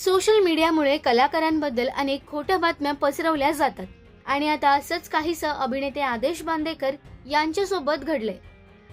Social मीडियामुळे कलाकारांबद्दल अनेक खोट्या बातम्या पसरवल्या जातात. आणि आता असंच काहीसं अभिनेते आदेश बांदेकर यांच्यासोबत घडले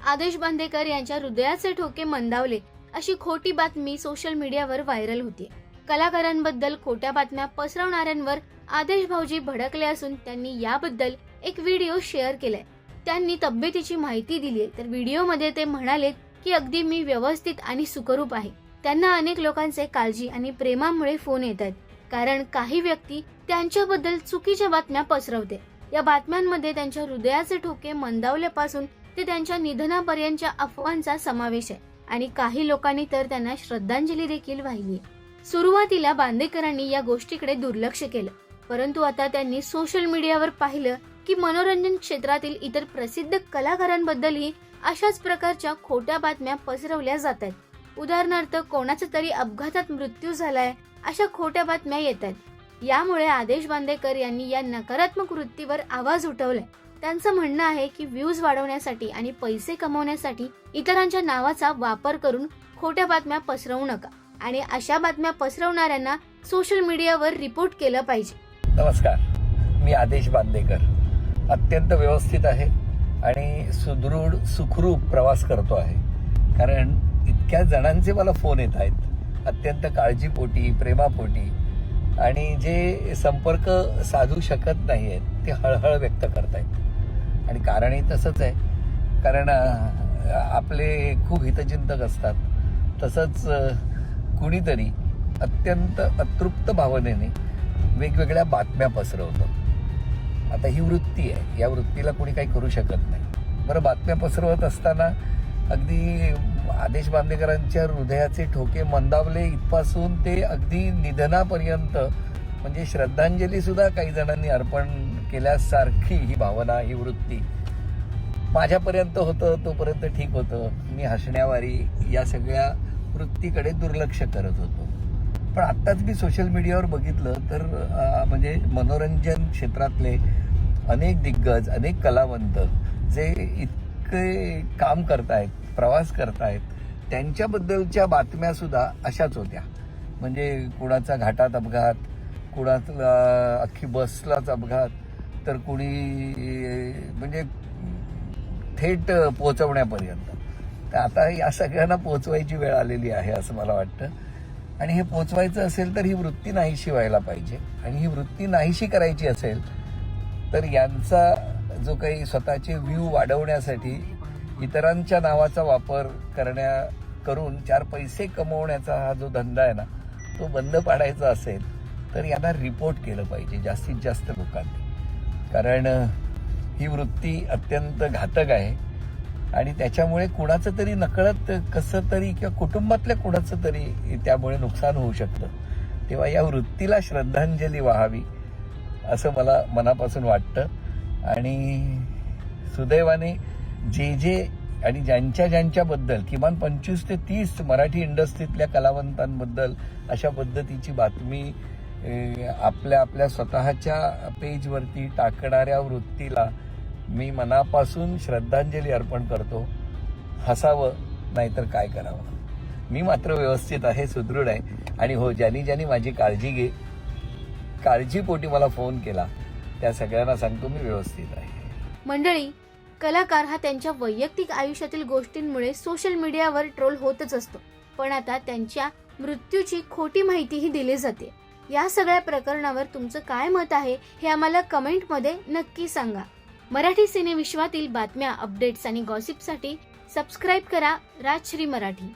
आदेश बांदेकर यांच्या हृदयाचे ठोके मंदावले अशी खोटी बातमी सोशल मीडियावर व्हायरल होती. कलाकारांबद्दल खोट्या बातम्या पसरवणाऱ्यांवर आदेश भाऊजी भडकले असून त्यांनी याबद्दल एक व्हिडिओ शेअर केलाय. त्यांनी तब्येतीची माहिती दिली तर व्हिडिओमध्ये ते म्हणाले की अगदी मी व्यवस्थित आणि सुखरूप आहे. त्यांना अनेक लोकांचे काळजी आणि प्रेमामुळे फोन येतात. कारण काही व्यक्ती त्यांच्याबद्दल चुकीच्या बातम्या पसरवते. या बातम्यांमध्ये त्यांच्या हृदयाचे ठोके मंदावल्यापासून ते त्यांच्या निधनापर्यंतच्या अफवांचा समावेश आहे. आणि काही लोकांनी तर त्यांना श्रद्धांजली देखील वाहिली सुरुवातीला बांदेकरांनी या गोष्टीकडे दुर्लक्ष केलं. परंतु आता त्यांनी सोशल मीडियावर पाहिलं की मनोरंजन क्षेत्रातील इतर प्रसिद्ध कलाकारांबद्दलही अशाच प्रकारच्या खोट्या बातम्या पसरवल्या जातात. उदाहरणार्थ कोणाचा तरी अपघातात मृत्यू झालाय अशा खोट्या बातम्या येत आहेत. यामुळे आदेश बांदेकर यांनी या नकारात्मक वृत्तीवर आवाज उठवलाय. त्यांचं म्हणणं आहे की व्ह्यूज वाढवण्यासाठी आणि पैसे कमवण्यासाठी इतरांच्या नावाचा वापर करून खोट्या बातम्या पसरवू नका आणि अशा बातम्या पसरवणाऱ्यांना सोशल मीडियावर रिपोर्ट केलं पाहिजे. नमस्कार. मी आदेश बांदेकर. अत्यंत व्यवस्थित आहे आणि सुदृढ सुखरूप प्रवास करतो आहे. कारण इतक्या जणांचे मला फोन येत आहेत. अत्यंत काळजीपोटी प्रेमापोटी. आणि जे संपर्क साधू शकत नाही आहेत ते हळहळ व्यक्त करतायत. आणि कारणही तसंच आहे. कारण आपले खूप हितचिंतक असतात. तसंच कुणीतरी अत्यंत अतृप्त भावनेने वेगवेगळ्या बातम्या पसरवतं. आता ही वृत्ती आहे. या वृत्तीला कोणी काही करू शकत नाही. बरं बातम्या पसरवत असताना अगदी आदेश बांदेकरांच्या हृदयाचे ठोके मंदावले. इथपासून ते अगदी निधनापर्यंत. म्हणजे श्रद्धांजली सुद्धा काही जणांनी अर्पण केल्यासारखी ही भावना ही वृत्ती. माझ्यापर्यंत होतं तोपर्यंत ठीक होतं. मी हसण्यावारी या सगळ्या वृत्तीकडे दुर्लक्ष करत होतो. पण आत्ताच मी सोशल मीडियावर बघितलं तर म्हणजे मनोरंजन क्षेत्रातले अनेक दिग्गज अनेक कलावंत जे इतके काम करतायत प्रवास करतायत त्यांच्याबद्दलच्या बातम्यासुद्धा अशाच होत्या. म्हणजे कुणाचा घाटात अपघात कुणातला अख्खी बसलाच अपघात तर कुणी म्हणजे थेट पोचवण्यापर्यंत तर आता या सगळ्यांना पोचवायची वेळ आलेली आहे असं मला वाटतं. आणि हे पोचवायचं असेल तर ही वृत्ती नाहीशी व्हायला पाहिजे. आणि ही वृत्ती नाहीशी करायची असेल तर यांचा जो काही स्वतःचे व्ह्यू वाढवण्यासाठी इतरांच्या नावाचा वापर करण्या करून चार पैसे कमवण्याचा हा जो धंदा आहे ना तो बंद पाडायचा असेल तर यांना रिपोर्ट केलं पाहिजे जास्तीत जास्त लोकांनी. कारण ही वृत्ती अत्यंत घातक आहे. आणि त्याच्यामुळे कुणाचं तरी नकळत कसं तरी किंवा कुटुंबातल्या कुणाचं तरी त्यामुळे नुकसान होऊ शकतं. तेव्हा या वृत्तीला श्रद्धांजली व्हावी असं मला मनापासून वाटतं. आणि सुदैवाने जे जे आणि ज्यांच्या ज्यांच्याबद्दल किमान पंचवीस ते तीस मराठी इंडस्ट्रीतल्या कलावंतांबद्दल अशा पद्धतीची बातमी आपल्या आपल्या स्वतःच्या पेजवरती टाकणाऱ्या वृत्तीला मी मनापासून श्रद्धांजली अर्पण करतो. हसावं नाहीतर काय करावं? मी मात्र व्यवस्थित आहे सुदृढ आहे. आणि हो ज्यांनी ज्यांनी माझी काळजी घे काळजीपोटी मला फोन केला त्या सगळ्यांना सांगतो मी व्यवस्थित आहे. मंडळी कलाकार हा त्यांच्या वैयक्तिक आयुष्यातील गोष्टींमुळे सोशल मीडियावर ट्रोल होतच असतो. पण आता त्यांच्या मृत्यूची खोटी माहितीही दिली जाते. या सगळ्या प्रकरणावर तुमचं काय मत आहे हे आम्हाला कमेंटमध्ये नक्की सांगा. मराठी सिनेविश्वातील बातम्या अपडेट्स आणि गॉसिपसाठी सबस्क्राईब करा राजश्री मराठी.